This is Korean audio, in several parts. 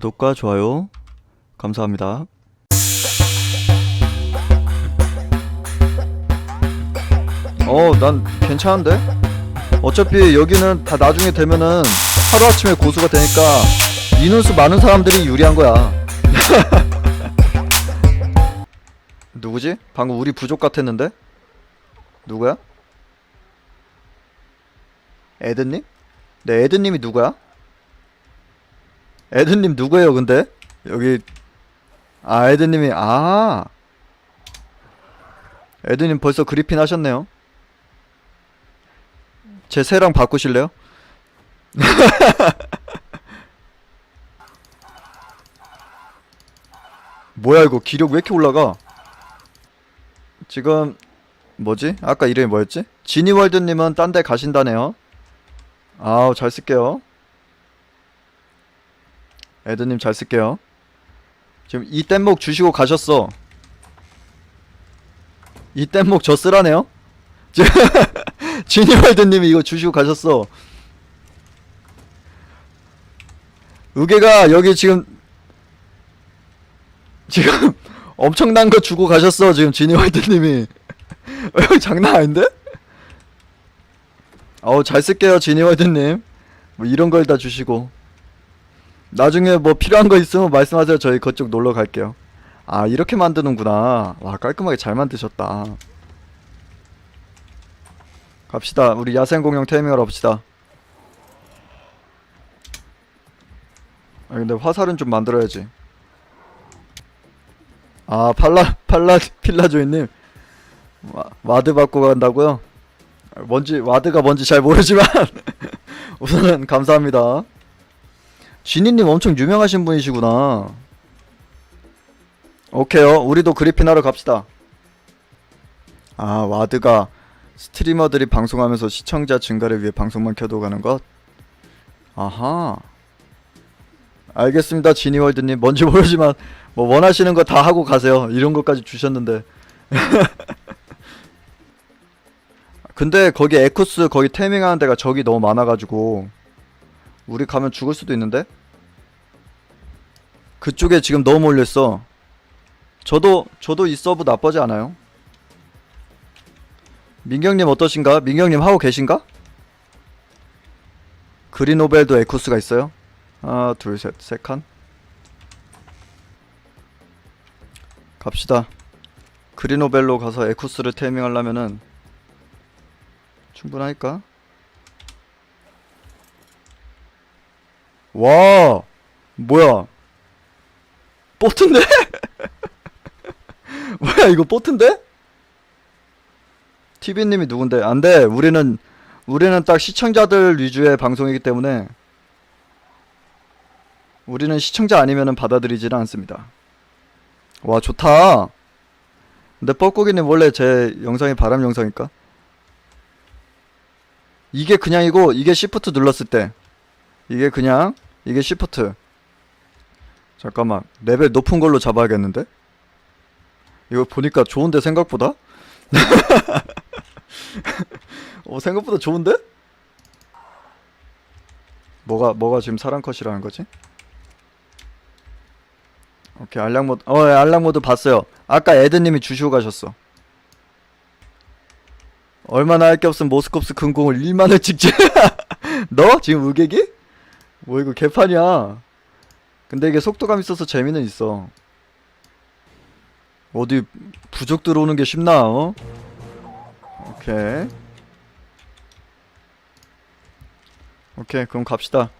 구독과 좋아요 감사합니다. 어, 난 괜찮은데? 어차피 여기는 다 나중에 되면은 하루아침에 고수가 되니까 인원수 많은 사람들이 유리한 거야. 누구지? 방금 우리 부족 같았는데? 누구야? 에드님? 네, 에드님이 누구야? 에드님 누구예요, 근데? 여기 아, 에드님이 아 에드님 벌써 그리핀 하셨네요. 제 새랑 바꾸실래요? 뭐야 이거 기력 왜 이렇게 올라가? 지금 뭐지? 아까 이름이 뭐였지? 지니월드님은 딴 데 가신다네요. 아우 잘 쓸게요. 에드님 잘 쓸게요. 지금 이 뗏목 주시고 가셨어. 이 뗏목 저 쓰라네요. 지니월드님이 이거 주시고 가셨어. 의계가 여기 지금 지금 엄청난 거 주고 가셨어 지금 지니월드님이 어, 장난 아닌데? 어우 잘 쓸게요 지니월드님 뭐 이런 걸 다 주시고 나중에 뭐 필요한 거 있으면 말씀하세요. 저희 그쪽 놀러 갈게요. 아 이렇게 만드는구나. 와 깔끔하게 잘 만드셨다. 갑시다. 우리 야생공룡 테이밍을 합시다. 아 근데 화살은 좀 만들어야지. 아 팔라 팔라 필라조이님. 와, 와드 받고 간다고요? 뭔지 와드가 뭔지 잘 모르지만 우선은 감사합니다. 지니님 엄청 유명하신 분이시구나. 오케이요. 우리도 그리핀 하러 갑시다. 아 와드가 스트리머들이 방송하면서 시청자 증가를 위해 방송만 켜두고 가는 것? 아하. 알겠습니다, 지니월드님. 뭔지 모르지만 뭐 원하시는 거 다 하고 가세요. 이런 것까지 주셨는데. 근데 거기 에쿠스 거기 테이밍하는 데가 적이 너무 많아가지고 우리 가면 죽을 수도 있는데? 그쪽에 지금 너무 몰렸어. 저도 저도 이 서브 나쁘지 않아요. 민경님 어떠신가? 민경님 하고 계신가? 그리노벨도 에쿠스가 있어요? 하나 둘셋세 칸. 갑시다. 그리노벨로 가서 에쿠스를 테이밍하려면은 충분할까? 와 뭐야 보트인데? 뭐야 이거 보트인데? TV님이 누군데? 안돼 우리는 우리는 딱 시청자들 위주의 방송이기 때문에 우리는 시청자 아니면은 받아들이지는 않습니다. 와 좋다. 근데 뻐꾸기님 원래 제 영상이 바람 영상일까? 이게 그냥이고 이게 시프트 눌렀을 때 이게 그냥 이게 시프트. 잠깐만. 레벨 높은 걸로 잡아야겠는데? 이거 보니까 좋은데 생각보다? 어 생각보다 좋은데? 뭐가 뭐가 지금 사람 컷이라는 거지? 오케이 알약 모드 어 예, 알약 모드 봤어요. 아까 에드님이 주시고 가셨어. 얼마나 할 게 없으면 모스콥스 금공을 1만을 찍지? 너? 지금 의객이? 뭐 이거 개판이야. 근데 이게 속도감 있어서 재미는 있어. 어디 부족 들어오는 게 쉽나 어? 오케이. 오케이 그럼 갑시다.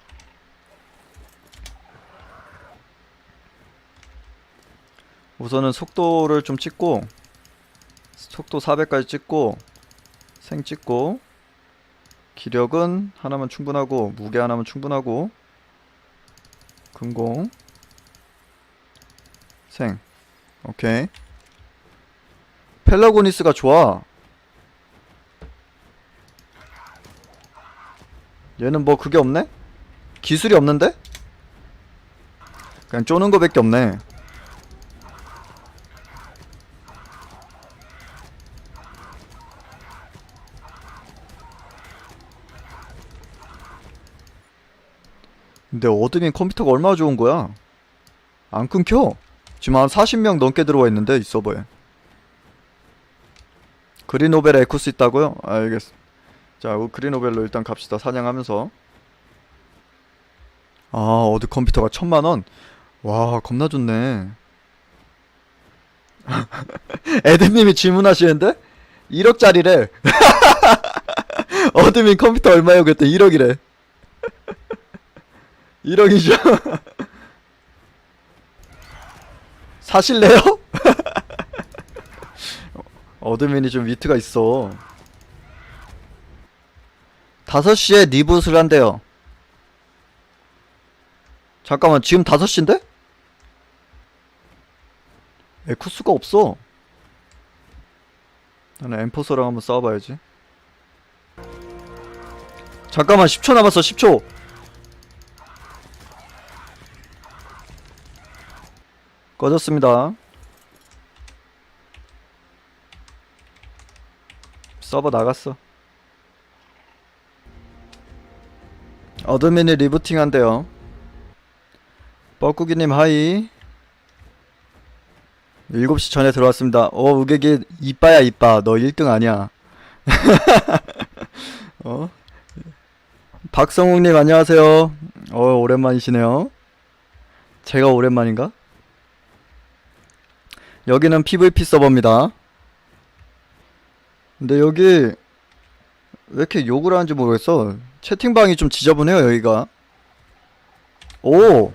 우선은 속도를 좀 찍고 속도 400까지 찍고 생 찍고 기력은 하나면 충분하고 무게 하나면 충분하고 금공 생 오케이 펠라고니스가 좋아 얘는 뭐 그게 없네? 기술이 없는데? 그냥 쪼는 거밖에 없네 근데 어드민 컴퓨터가 얼마나 좋은 거야? 안 끊겨. 지금 한 40명 넘게 들어와 있는데 이 서버에. 그린오벨에 에쿠스 있다고요? 알겠어. 자, 우- 그린오벨로 일단 갑시다. 사냥하면서. 아, 어드 컴퓨터가 천만 원. 와, 겁나 좋네. 에드님이 질문하시는데 1억짜리래. 어드민 컴퓨터 얼마요? 그때 1억이래. 1억이죠. 사실래요? 어드민이 좀 위트가 있어. 5시에 리부트를 한대요. 잠깐만, 지금 5시인데? 에쿠스가 없어. 나는 엠포서랑 한번 싸워봐야지. 잠깐만, 10초 남았어, 10초. 꺼졌습니다. 서버 나갔어. 어드민이 리부팅 한대요. 뻐꾸기님 하이. 7시 전에 들어왔습니다. 어, 우객이 이빠야 이빠. 너 1등 아니야. 어? 박성욱님 안녕하세요. 어, 오랜만이시네요. 제가 오랜만인가? 여기는 PVP 서버입니다. 근데 여기 왜 이렇게 욕을 하는지 모르겠어. 채팅방이 좀 지저분해요, 여기가. 오!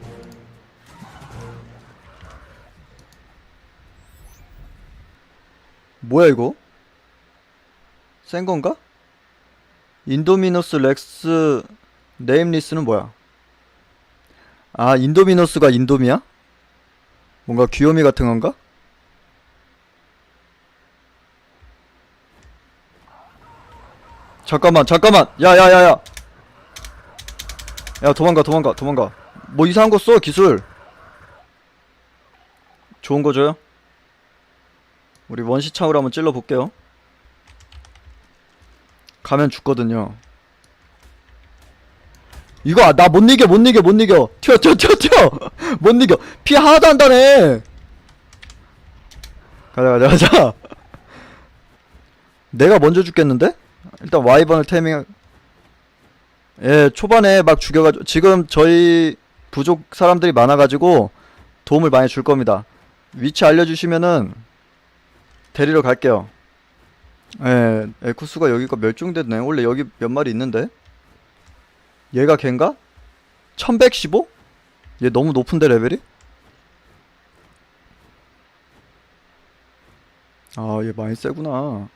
뭐야, 이거? 센 건가? 인도미너스 렉스 네임리스는 뭐야? 아, 인도미너스가 인도미야? 뭔가 귀요미 같은 건가? 잠깐만 잠깐만. 야야야야. 야 도망가 도망가 도망가. 뭐 이상한 거 써 기술. 좋은 거 줘요? 우리 원시창으로 한번 찔러 볼게요. 가면 죽거든요. 이거 나 못 이겨 못 이겨 못 이겨. 튀어 튀어 튀어 튀어. 못 이겨. 피 하나도 안 다네. 가자 가자 가자. 내가 먼저 죽겠는데? 일단 와이번을 테이밍 예 초반에 막 죽여가지고 지금 저희 부족 사람들이 많아가지고 도움을 많이 줄 겁니다 위치 알려주시면은 데리러 갈게요 예 에쿠스가 여기가 멸종됐네 원래 여기 몇 마리 있는데 얘가 걘가? 1115? 얘 너무 높은데 레벨이? 아 얘 많이 세구나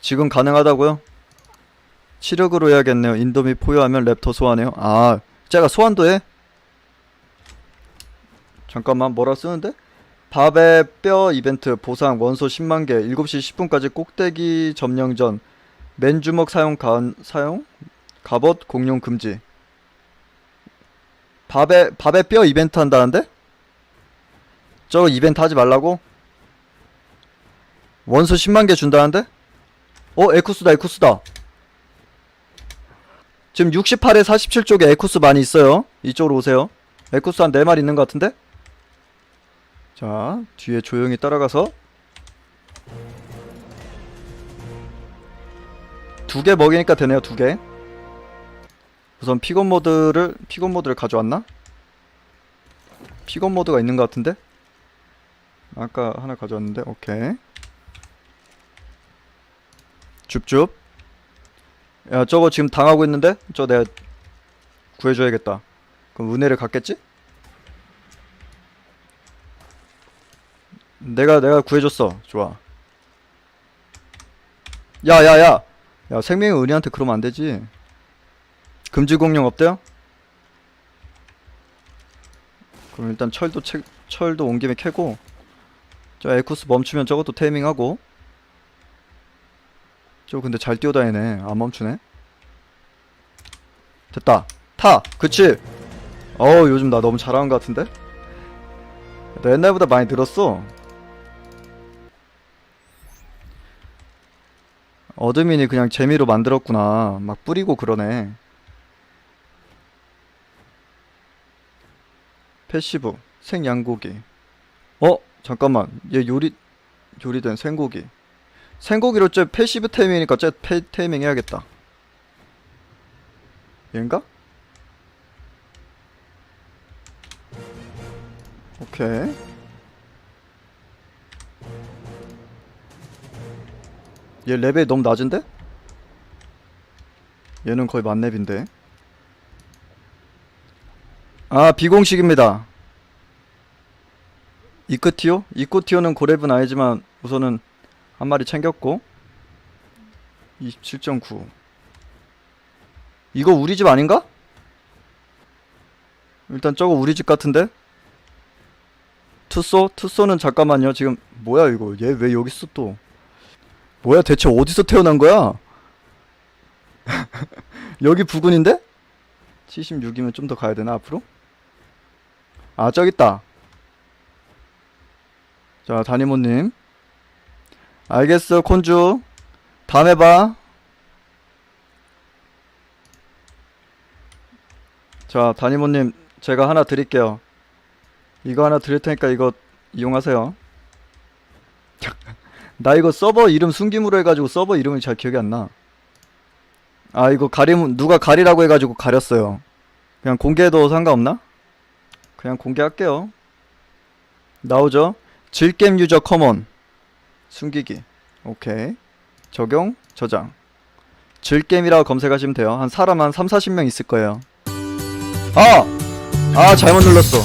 지금 가능하다고요? 치력으로 해야겠네요. 인도미 포효하면 랩터 소환해요. 아, 제가 소환도 해? 잠깐만, 뭐라 쓰는데? 밥의 뼈 이벤트 보상 원소 10만 개 7시 10분까지 꼭대기 점령 전 맨주먹 사용 가, 사용 갑옷 공룡 금지 밥의 밥의 뼈 이벤트 한다는데? 저거 이벤트 하지 말라고? 원소 10만 개 준다는데? 어 에쿠스다 에쿠스다. 지금 68에 47쪽에 에쿠스 많이 있어요. 이쪽으로 오세요. 에쿠스 한 4마리 있는 것 같은데? 자 뒤에 조용히 따라가서. 두 개 먹이니까 되네요 두개. 우선 피건 모드를 피건 모드를 가져왔나? 피건 모드가 있는 것 같은데? 아까 하나 가져왔는데 오케이 줍줍. 야 저거 지금 당하고 있는데? 저 내가 구해줘야겠다. 그럼 은혜를 갖겠지? 내가 내가 구해줬어. 좋아. 야야야! 야 생명의 은혜한테 그러면 안되지. 금지 공룡 없대요? 그럼 일단 철도 채, 철도 온 김에 캐고. 저 에쿠스 멈추면 저것도 테이밍하고 저 근데 잘 뛰어다니네. 안 멈추네. 됐다. 타! 그치? 어우 요즘 나 너무 잘하는 것 같은데? 나 옛날보다 많이 늘었어. 어드민이 그냥 재미로 만들었구나. 막 뿌리고 그러네. 패시브. 생양고기. 어? 잠깐만. 얘 요리 요리된 생고기 생고기로 쟤 패시브 테이밍이니까 쟤 패, 테이밍 해야겠다 얘인가? 오케이 얘 레벨이 너무 낮은데? 얘는 거의 만렙인데 아 비공식입니다 이크티오? 이코티오는 고렙은 아니지만 우선은 한 마리 챙겼고 27.9 이거 우리 집 아닌가? 일단 저거 우리 집 같은데? 투소? 투소는 잠깐만요 지금 뭐야 이거 얘 왜 여기 있어 또 뭐야 대체 어디서 태어난 거야? 여기 부근인데? 76이면 좀 더 가야 되나 앞으로? 아 저기 있다 자 다니모님 알겠어 콘주. 다음에 봐. 자 다니모님 제가 하나 드릴게요. 이거 하나 드릴 테니까 이거 이용하세요. 나 이거 서버 이름 숨김으로 해가지고 서버 이름이 잘 기억이 안 나. 아 이거 가림 누가 가리라고 해가지고 가렸어요. 그냥 공개해도 상관없나? 그냥 공개할게요. 나오죠? 질겜 유저 커먼 숨기기. 오케이. 적용 저장. 질겜이라고 검색하시면 돼요. 한 사람 한 3, 40명 있을 거예요. 아! 아 잘못 눌렀어